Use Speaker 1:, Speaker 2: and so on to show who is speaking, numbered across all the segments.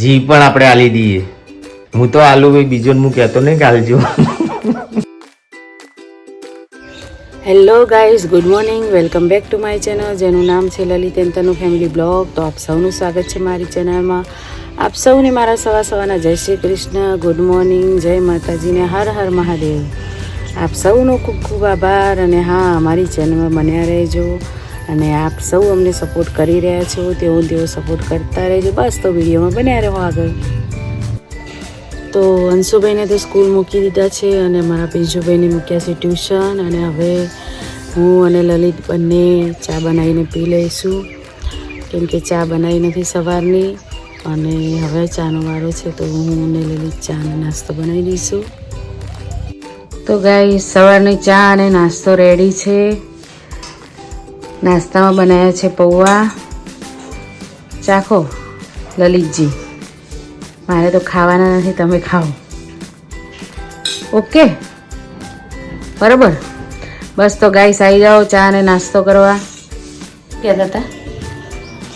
Speaker 1: જી, પણ આપણે આલી દઈએ. હું તો આલુ ભાઈ, બીજો હું કહેતો નહીં કે આલજો.
Speaker 2: Hello guys good morning welcome back to my channel જેનું નામ છે લલિત એન્તનું ફેમિલી બ્લોગ તો આપ સૌનું સ્વાગત છે મારી ચેનલમાં આપ સૌને મારા સવા સવારના જય શ્રી કૃષ્ણ. ગુડ મોર્નિંગ જય માતાજીને હર હર મહાદેવ. આપ સૌનો ખૂબ ખૂબ આભાર અને હા અમારી ચેનલમાં બન્યા રહેજો. અને આપ સૌ અમને સપોર્ટ કરી રહ્યા છો, તેવો તેવો સપોર્ટ કરતા રહેજો. બસ તો વિડીયોમાં બન્યા રહો આગળ. તો અંશુભાઈને તો સ્કૂલ મૂકી દીધા છે અને મારા પીજુભાઈને મૂક્યા છે ટ્યુશન અને હવે હું અને લલિત બંને ચા બનાવીને પી લઈશું. કેમ કે ચા બનાવી નથી સવારની અને હવે ચાનો વારો છે તો હું અને લલિત ચાનો નાસ્તો બનાવી દઈશું. તો ગાય સવારની ચા અને નાસ્તો રેડી છે. નાસ્તામાં બનાવ્યા છે પૌવા. ચાખો લલિતજી. મારે તો ખાવાના નથી તમે ખાઓ. ઓકે? બરાબર. બસ તો ગાઈસ આવી જાઓ ચા અને નાસ્તો કરવા. કહેતા હતા?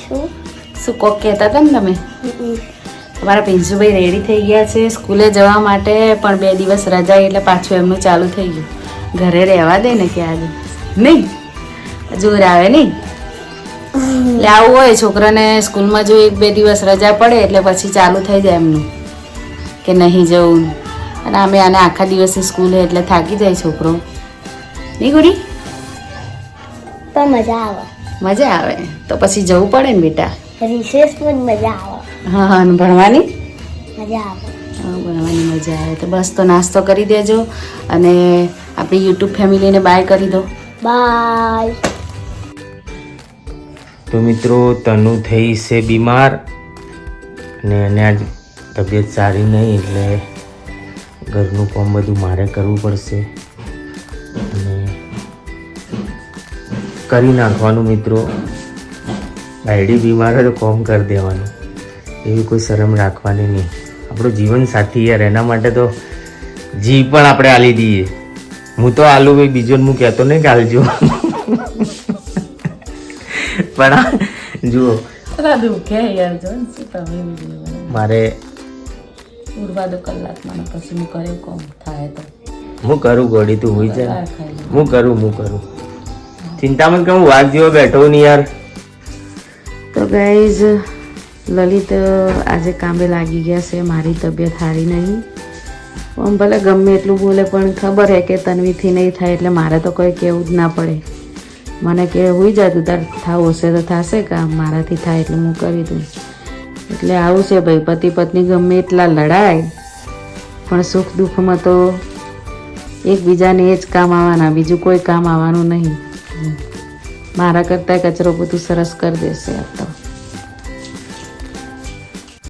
Speaker 2: શું? કોક કહેતા હતા ને તમે? અમારા પિન્સુભાઈ રેડી થઈ ગયા છે સ્કૂલે જવા માટે પણ બે દિવસ રજા એટલે પાછું એમનું ચાલુ થઈ ગયું. ઘરે રહેવા દે ને કે આજે? નહીં? જોર આવે નહીં? એટલે આવું હોય છોકરાને સ્કૂલમાં જો એક બે દિવસ રજા પડે એટલે પછી ચાલુ થઈ જાય એમનું કે નહીં જવું. અને અમે આને આખા દિવસે સ્કૂલ એટલે થાકી જાય છોકરો. નહીં ગુડી?
Speaker 3: તો મજા આવે.
Speaker 2: મજા આવે. તો પછી જવું પડે ને બેટા?
Speaker 3: રિસેસ પણ મજા આવે.
Speaker 2: હા હા ભણવાની?
Speaker 3: મજા આવે.
Speaker 2: ભણવાની મજા આવે. તો બસ તો નાસ્તો કરી દેજો અને આપણી યુટ્યુબ ફેમિલીને બાય કરી દો.
Speaker 3: બાય.
Speaker 1: તો મિત્રો, તનુ થઈ છે બીમાર અને એને આજ તબિયત સારી નહીં એટલે ઘરનું કામ બધું મારે કરવું પડશે અને કરી નાખવાનું મિત્રો. આઈડી બીમાર હોય તો કોમ કરી દેવાનું. એવી કોઈ શરમ રાખવાની નહીં. આપણો જીવન સાથી યાર, એના માટે તો જી પણ આપણે આલી દઈએ. હું તો આલુ, ભાઈ બીજો હું કહેતો નહીં કે આલજો. પણ જુઓ.
Speaker 2: દુખે યાર જો તમે
Speaker 1: મારે
Speaker 2: દો કલાકમાં પછી હું કર્યો કોમ થાય તો.
Speaker 1: હું કરું ગોળી તું હોઈ જા. હું કરું હું કરું. ચિંતામાં કે હું વાઘ જેવો બેઠો નહીં યાર.
Speaker 2: તો ગાઈઝ લલિત આજે કામે લાગી ગયા છે મારી તબિયત સારી નહીં. આમ ભલે ગમે એટલું બોલે પણ ખબર હે કે તન્વીથી નહીં થાય એટલે મારે તો કોઈ કહેવું જ ના પડે. મને કે હોઈ જાય તું, તાર થાવ હશે તો થશે કામ મારાથી થાય એટલે હું કરી દઉં. એટલે આવું છે ભાઈ, પતિ પત્ની ગમે એટલા લડાય, પણ સુખ દુઃખમાં તો એકબીજાને એ જ કામ આવવાના, બીજું કોઈ કામ આવવાનું નહીં. મારા કરતાં કચરો બધું સરસ કરી દેશે આ તો.